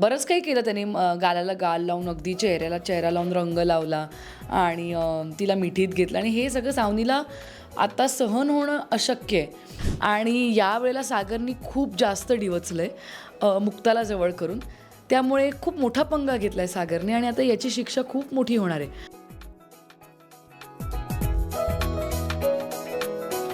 बरंच काही केलं त्याने. गालाला गाल लावून अगदी चेहऱ्याला चेहरा लावून रंग लावला आणि तिला मिठीत घेतलं. आणि हे सगळं सावनीला आता सहन होणं अशक्य आहे. आणि यावेळेला सागरनी खूप जास्त डिवचलं आहे मुक्ताला जवळ करून. त्यामुळे खूप मोठा पंगा घेतला आहे सागरने आणि आता याची शिक्षा खूप मोठी होणार आहे.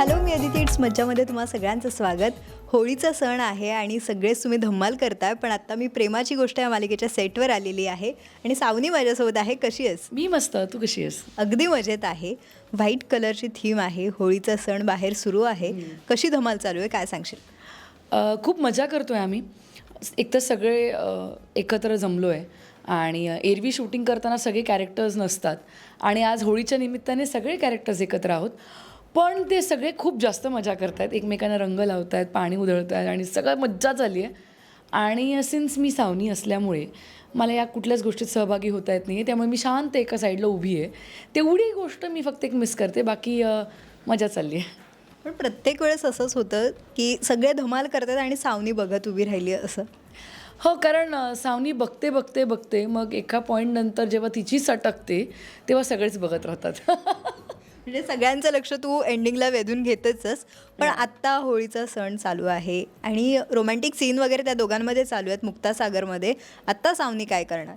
हॅलो मी अदिती इट्स मज्जामध्ये तुम्हा सगळ्यांचं स्वागत. होळीचा सण आहे आणि सगळेच तुम्ही धम्माल करताय पण आत्ता मी प्रेमाची गोष्ट या मालिकेच्या सेटवर आलेली आहे आणि सावनी माझ्यासोबत आहे. कशी आहेस? मी मस्त. तू कशी आहेस? अगदी मजेत आहे. व्हाईट कलरची थीम आहे. होळीचा सण बाहेर सुरू आहे. कशी धमाल चालू आहे? काय सांगशील? खूप मजा करतो आहे आम्ही. एकतर सगळे अ, एकत्र जमलो आहे आणि एरवी शूटिंग करताना सगळे कॅरेक्टर्स नसतात. आणि आज होळीच्या निमित्ताने सगळे कॅरेक्टर्स एकत्र आहोत. पण ते सगळे खूप जास्त मजा करत आहेत एकमेकांना रंग लावत आहेत पाणी उधळत आहेत आणि सगळं मज्जा झाली आहे. आणि सिन्स मी सावनी असल्यामुळे मला या कुठल्याच गोष्टीत सहभागी होता येत नाही आहे त्यामुळे मी शांत एका साईडला उभी आहे. तेवढी गोष्ट मी फक्त एक मिस करते. बाकी मजा चालली आहे. पण प्रत्येक वेळेस असंच होतं की सगळे धमाल करतात आणि सावनी बघत उभी राहिली असं. हो कारण सावनी बघते बघते बघते. मग एका पॉईंट नंतर जेव्हा तिची सटकते तेव्हा सगळेच बघत राहतात. म्हणजे सगळ्यांचं लक्ष तू एंडिंगला वेधून घेतच पण आत्ता होळीचा सण चालू आहे आणि रोमॅन्टिक सीन वगैरे त्या दोघांमध्ये चालू आहेत मुक्ता सागरमध्ये आत्ता सावनी काय करणार?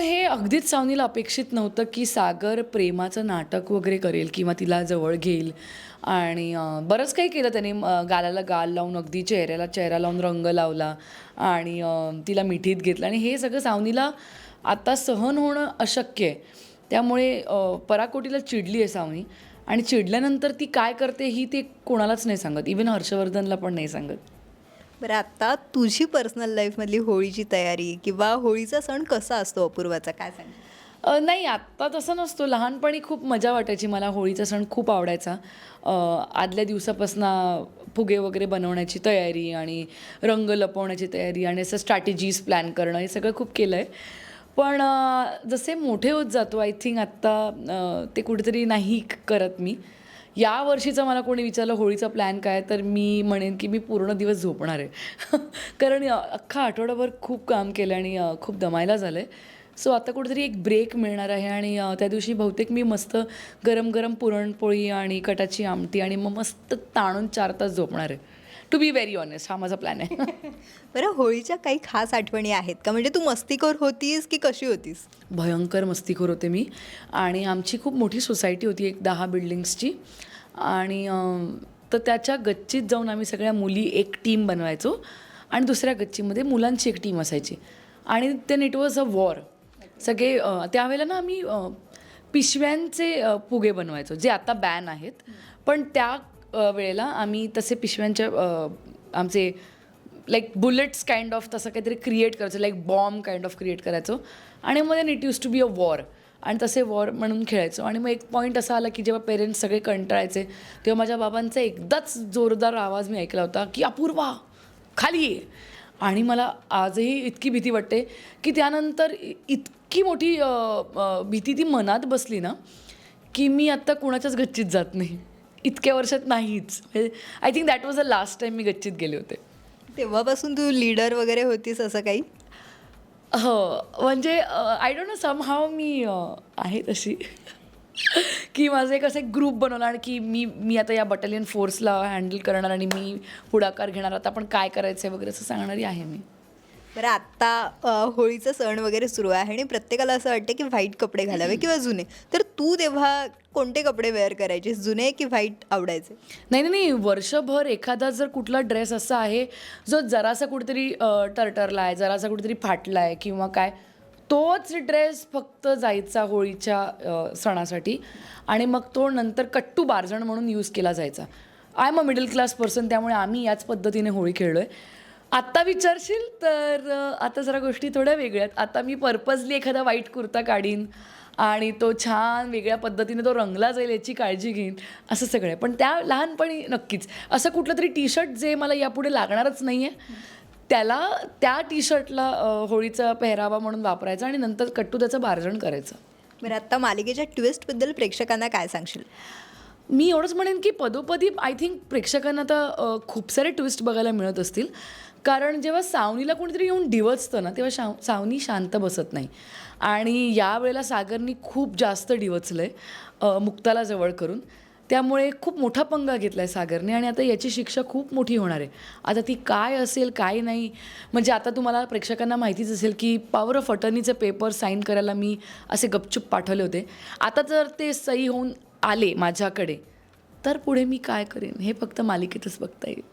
हे अगदीच सावनीला अपेक्षित नव्हतं की सागर प्रेमाचं नाटक वगैरे करेल किंवा तिला जवळ घेईल. आणि बरंच काही केलं त्याने. गालाला गाल लावून अगदी चेहऱ्याला चेहरा लावून रंग लावला आणि तिला मिठीत घेतलं. आणि हे सगळं सावनीला आता सहन होणं अशक्य आहे. त्यामुळे पराकोटीला चिडली आहे सावनी. आणि चिडल्यानंतर ती काय करते ही ते कोणालाच नाही सांगत. इवन हर्षवर्धनला पण नाही सांगत. बरं आत्ता तुझी पर्सनल लाईफमधली होळीची तयारी किंवा होळीचा सण कसा असतो अपूर्वाचा? काय सांग? नाही आत्ता तसं नसतो. लहानपणी खूप मजा वाटायची मला होळीचा सण खूप आवडायचा. आदल्या दिवसापासून फुगे वगैरे बनवण्याची तयारी आणि रंग लपवण्याची तयारी आणि असं स्ट्रॅटेजीज प्लॅन करणं हे सगळं खूप केलं आहे पण जसे मोठे होत जातो आय थिंक आत्ता ते कुठेतरी नाही करत मी. या वर्षीचं मला कोणी विचारलं होळीचा प्लॅन काय तर मी म्हणेन की मी पूर्ण दिवस झोपणार आहे. कारण अख्खा आठवडाभर खूप काम केलं आणि खूप दमायला झालं आहे सो आता कुठेतरी एक ब्रेक मिळणार आहे आणि त्या दिवशी बहुतेक मी मस्त गरम गरम पुरणपोळी आणि कटाची आमटी आणि मग मस्त ताणून चार तास झोपणार आहे. टू बी व्हेरी ऑनेस्ट हा माझा प्लॅन आहे. बरं होळीच्या काही खास आठवणी आहेत का? म्हणजे तू मस्तीखोर होतीस की कशी होतीस? भयंकर मस्तीखोर होते मी. आणि आमची खूप मोठी सोसायटी होती एक दहा बिल्डिंग्सची. आणि तर त्याच्या गच्चीत जाऊन आम्ही सगळ्या मुली एक टीम बनवायचो. आणि दुसऱ्या गच्चीमध्ये मुलांची एक टीम असायची. आणि ते इट वॉज अ वॉर सगळे त्यावेळेला ना आम्ही पिशव्यांचे फुगे बनवायचो जे आता बॅन आहेत. पण त्या वेळेला आम्ही तसे पिशव्यांच्या आमचे लाईक बुलेट्स काइंड ऑफ तसं काहीतरी क्रिएट करायचं like bomb kind of create करायचो. आणि मग it use to be a war आणि तसे वॉर म्हणून खेळायचो. आणि मग एक पॉईंट असा आला की जेव्हा पेरेंट्स सगळे कंटाळायचे तेव्हा माझ्या बाबांचा एकदाच जोरदार आवाज मी ऐकला होता की अपूर्वा खाली ये. आणि मला आजही इतकी भीती वाटते की त्यानंतर इतकी मोठी भीती ती मनात बसली ना की मी आत्ता कुणाच्याच गच्चीत जात नाही. इतक्या वर्षात नाहीच. I think that was the last time मी गच्चीत गेले होते. तेव्हापासून तू लीडर वगैरे होतीस असं काही? हो. म्हणजे I don't know somehow मी अ, आहे तशी. की माझं एक असं एक ग्रुप बनवला आणि की मी मी आता या बटालियन फोर्सला हँडल करणार आणि मी पुढाकार घेणार. आता आपण काय करायचं आहे वगैरे असं सांगणारी आहे मी. बरं आत्ता होळीचा सण वगैरे सुरू आहे आणि प्रत्येकाला असं वाटतं की व्हाईट कपडे घालावे किंवा जुने. तर तू तेव्हा कोणते कपडे वेअर करायचे जुने की व्हाईट आवडायचे? नाही नाही नाही वर्षभर एखादा जर कुठला ड्रेस असा आहे जो जरासा कुठेतरी टरटरला आहे जरासा कुठेतरी फाटला आहे किंवा काय तोच ड्रेस फक्त जायचा होळीच्या सणासाठी आणि मग तो नंतर कट्टू बारजण म्हणून यूज केला जायचा. I am a middle class person त्यामुळे आम्ही याच पद्धतीने होळी खेळलो आहे आत्ता विचारशील तर आता जरा गोष्टी थोड्या वेगळ्या आहेत. आता मी पर्पजली एखादा वाईट कुर्ता काढीन आणि तो छान वेगळ्या पद्धतीने तो रंगला जाईल याची काळजी घेईन असं सगळं आहे. पण त्या लहानपणी नक्कीच. असं कुठलं तरी टी शर्ट जे मला यापुढे लागणारच नाही आहे त्याला त्या टी शर्टला होळीचा पेहरावा म्हणून वापरायचा आणि नंतर कट्टू त्याचं बारजण करायचं. बरं आत्ता मालिकेच्या ट्विस्टबद्दल प्रेक्षकांना काय सांगशील? मी एवढंच म्हणेन की पदोपदी आय थिंक प्रेक्षकांना आता अ, खूप सारे ट्विस्ट बघायला मिळत असतील. कारण जेव्हा सावनीला कोणीतरी येऊन डिवचतं ना तेव्हा शा सावनी शांत बसत नाही. आणि यावेळेला सागरनी खूप जास्त डिवचलं आहे मुक्ताला जवळ करून. त्यामुळे खूप मोठा पंगा घेतला आहे सागरने आणि आता याची शिक्षा खूप मोठी होणार आहे. आता ती काय असेल काय नाही म्हणजे आता तुम्हाला प्रेक्षकांना माहितीच असेल की पॉवर ऑफ अटर्नीचे पेपर साईन करायला मी असे गपचूप पाठवले होते. आता जर ते सही होऊन आले माझ्याकडे तर पुढे मी काय करेन? हे फक्त मालिकेतच बघता येईल.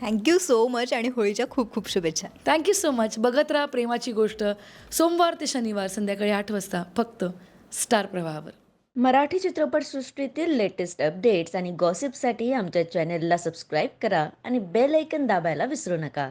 थँक्यू सो मच आणि होळीच्या खूप खूप शुभेच्छा. थँक्यू सो मच बघत राहा प्रेमाची गोष्ट. सोमवार ते शनिवार संध्याकाळी आठ वाजता फक्त स्टार प्रवाहावर. मराठी चित्रपटसृष्टीतील लेटेस्ट अपडेट्स आणि गॉसिपसाठी आमच्या चॅनेलला सबस्क्राईब करा आणि बेल ऐकन दाबायला विसरू नका.